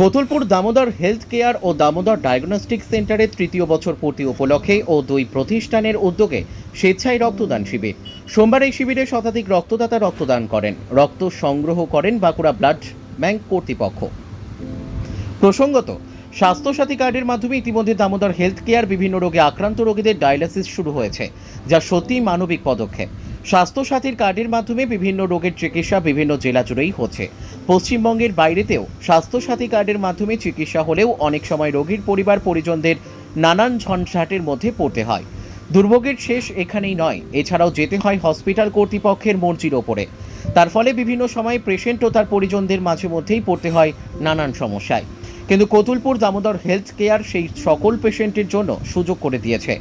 Kotulpur Damodar health care ও Damodar diagnostic সেন্টারের তৃতীয় বছর পূর্তি উপলক্ষে ও দুই প্রতিষ্ঠানের উদ্যোগে স্বেচ্ছায় রক্তদান শিবির। সোমবার এই শিবিরে শতাধিক রক্তদাতা রক্তদান করেন। রক্ত সংগ্রহ করেন বাঁকুড়া ব্লাড ব্যাংক কর্তৃপক্ষ। প্রসঙ্গত, স্বাস্থ্যসাথী কার্ডের মাধ্যমে ইতিমধ্যে দামোদর হেলথ কেয়ার বিভিন্ন রোগে আক্রান্ত রোগীদের ডায়ালিসিস শুরু হয়েছে, যা সত্যিই মানবিক পদক্ষেপ। স্বাস্থ্যসাথীর কার্ডের মাধ্যমে বিভিন্ন রোগের চিকিৎসা বিভিন্ন জেলা জুড়েই হচ্ছে। পশ্চিমবঙ্গের বাইরেতেও স্বাস্থ্যসাথী কার্ডের মাধ্যমে চিকিৎসা হলেও অনেক সময় রোগীর পরিবার পরিজনদের নানান ঝঞ্ঝাটের মধ্যে পড়তে হয়। দুর্ভোগের শেষ এখানেই নয়, এছাড়াও যেতে হয় হসপিটাল কর্তৃপক্ষের মর্জির ওপরে। তার ফলে বিভিন্ন সময় পেশেন্ট ও তার পরিজনদের মাঝে মধ্যেই পড়তে হয় নানান সমস্যায়। কিন্তু কতুলপুর দামোদর হেলথ কেয়ার সেই সকল পেশেন্টের জন্য সুযোগ করে দিয়েছে।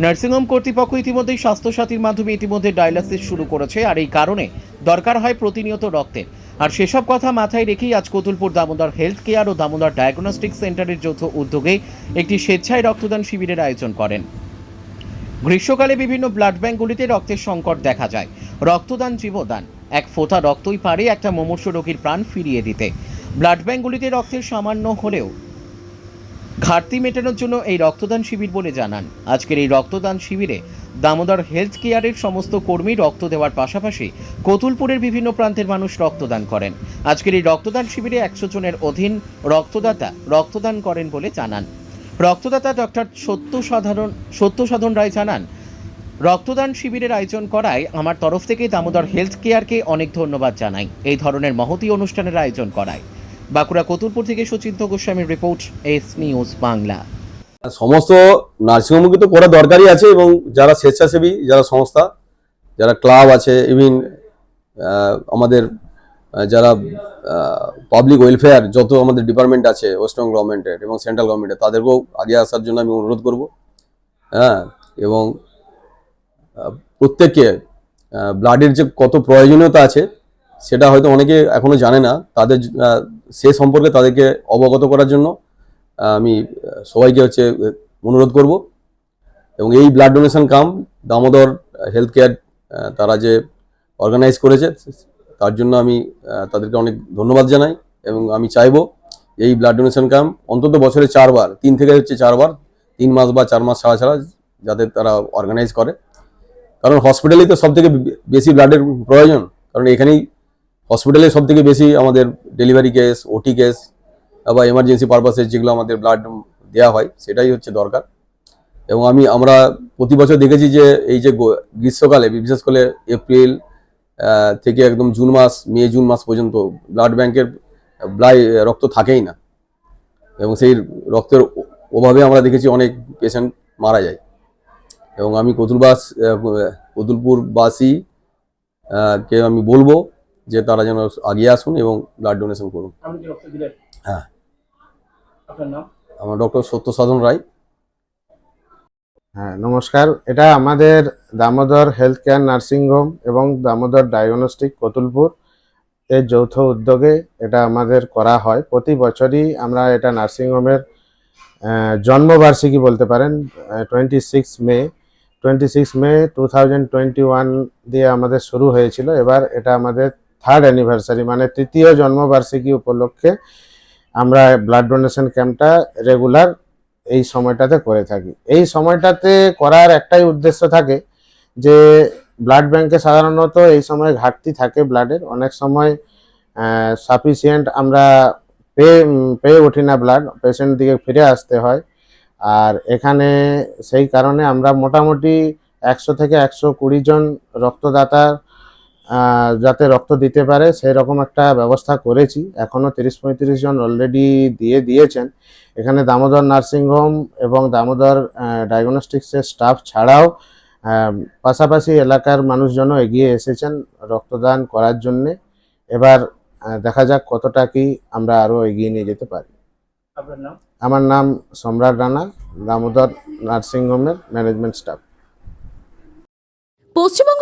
নার্সিংহোম কর্তৃপক্ষ ইতিমধ্যেই স্বাস্থ্যসাথীর মাধ্যমে ইতিমধ্যে ডায়ালিসিস শুরু করেছে, আর এই কারণে দরকার হয় প্রতিনিয়ত রক্তের। আর সেসব কথা মাথায় রেখেই আজ কতুলপুর দামোদর হেলথ কেয়ার ও দামোদর ডায়াগনস্টিক সেন্টারের যৌথ উদ্যোগে একটি স্বেচ্ছায় রক্তদান শিবিরের আয়োজন করেন। গ্রীষ্মকালে বিভিন্ন ব্লাড ব্যাঙ্কগুলিতে রক্তের সংকট দেখা যায়। রক্তদান জীবদান, এক ফোঁটা রক্তই পারে একটা মুমূর্ষু রোগীর প্রাণ ফিরিয়ে দিতে। ব্লাড ব্যাঙ্কগুলিতে রক্তের সামান্য হলেও ঘাটতি মেটানোর জন্য এই রক্তদান শিবির বলে জানান। আজকের এই রক্তদান শিবিরে দামোদর হেলথ কেয়ারের সমস্ত কর্মী রক্ত দেওয়ার পাশাপাশি কতুলপুরের বিভিন্ন প্রান্তের মানুষ রক্তদান করেন। আজকের এই রক্তদান শিবিরে একশো জনের অধীন রক্তদাতা রক্তদান করেন বলে জানান। রক্তদাতা ডক্টর সত্য সাধারণ সত্য সাধন রায় জানান, রক্তদান শিবিরের আয়োজন করায় আমার তরফ থেকে দামোদর হেলথ কেয়ারকে অনেক ধন্যবাদ জানাই। এই ধরনের মহতি অনুষ্ঠানের আয়োজন করায়। বাঁকুড়া কতুলপুর থেকে সুচিন্ত গোস্বামীর রিপোর্ট এস নিউজ বাংলা। সমস্ত নার্সিংহোমকে তো করা দরকারই আছে এবং যারা স্বেচ্ছাসেবী, যারা সংস্থা, যারা ক্লাব আছে ইভিন আমাদের যারা পাবলিক ওয়েলফেয়ার যত আমাদের ডিপার্টমেন্ট আছে ওয়েস্টবেঙ্গল গভর্নমেন্টের এবং সেন্ট্রাল গভর্নমেন্টের তাদেরকেও আগে আসার জন্য আমি অনুরোধ করব। হ্যাঁ এবং প্রত্যেককে ব্লাডের যে কত প্রয়োজনীয়তা আছে, সেটা হয়তো অনেকে এখনও জানে না। তাদের সে সম্পর্কে তাদেরকে অবগত করার জন্য আমি সবাইকে হচ্ছে অনুরোধ করব। এবং এই blood donation camp Damodar health care তারা যে অর্গানাইজ করেছে, তার জন্য আমি তাদেরকে অনেক ধন্যবাদ জানাই। এবং আমি চাইব এই ব্লাড ডোনেশন ক্যাম্প অন্তত বছরে চারবার, তিন থেকে হচ্ছে চারবার, তিন মাস বা চার মাস ছাড়া ছাড়া যাতে তারা অর্গানাইজ করে। কারণ হসপিটালেই তো সব থেকে বেশি ব্লাডের প্রয়োজন। কারণ এখানেই হসপিটালে সব থেকে বেশি আমাদের ডেলিভারি কেস ওটি কেস বা এমার্জেন্সি পারপাসে যেগুলো আমাদের ব্লাড দেওয়া হয়, সেটাই হচ্ছে দরকার। এবং আমি, আমরা প্রতি বছর দেখেছি যে এই যে গ্রীষ্মকালে, বিশেষ করে এপ্রিল থেকে একদম জুন মাস, মে, জুন মাস পর্যন্ত ব্লাড ব্যাংকের ব্লাই রক্ত থাকেই না। এবং সেই রক্তের অভাবে আমরা দেখেছি অনেক পেশেন্ট মারা যায়। এবং আমি কতুলবাস কতুলপুরবাসী কে আমি বলব যে তারা যেন আগিয়ে আসুন এবং ব্লাড ডোনেশন করুন। হ্যাঁ। আমার ডক্টর সত্য সাধন রায়। হ্যাঁ নমস্কার। এটা আমাদের Damodar health care nursing home এবং দামোদর ডায়াগনস্টিক কতুলপুর এর যৌথ উদ্যোগে এটা আমাদের করা হয়। প্রতি বছরই আমরা এটা নার্সিং হোমের জন্মবার্ষিকী বলতে পারেন twenty six May. Twenty six May two thousand twenty one দিয়ে আমাদের শুরু হয়েছিল। এবার এটা আমাদের থার্ড অ্যানিভার্সারি মানে তৃতীয় জন্মবার্ষিকী উপলক্ষে আমরা ব্লাড ডোনেশন ক্যাম্পটা রেগুলার এই সময়টাতে করে থাকি। এই সময়টাতে করার একটাই উদ্দেশ্য থাকে যে ব্লাড ব্যাংকে সাধারণত এই সময় ঘাটতি থাকে ব্লাডের অনেক সময় সাফিসিয়েন্ট আমরা পেয়ে পেয়ে উঠি না ব্লাড পেশেন্ট দিকে ফিরে আসতে হয়। আর এখানে সেই কারণে আমরা মোটামুটি একশো থেকে একশো কুড়ি জন রক্তদাতা যাতে রক্ত দিতে পারে সেই রকম একটা ব্যবস্থা করেছি। এখনও তিরিশ পঁয়ত্রিশ জন অলরেডি দিয়ে দিয়েছেন। এখানে দামোদর নার্সিং হোম এবং দামোদর ডায়াগনস্টিক্সের স্টাফ ছাড়াও পাশাপাশি এলাকার মানুষজনও এগিয়ে এসেছেন রক্তদান করার জন্যে। এবার দেখা যাক কতটা কি আমরা আরও এগিয়ে নিয়ে যেতে পারি। আমার নাম সম্রাট রানা দামোদর নার্সিং হোমের ম্যানেজমেন্ট স্টাফ পশ্চিমবঙ্গ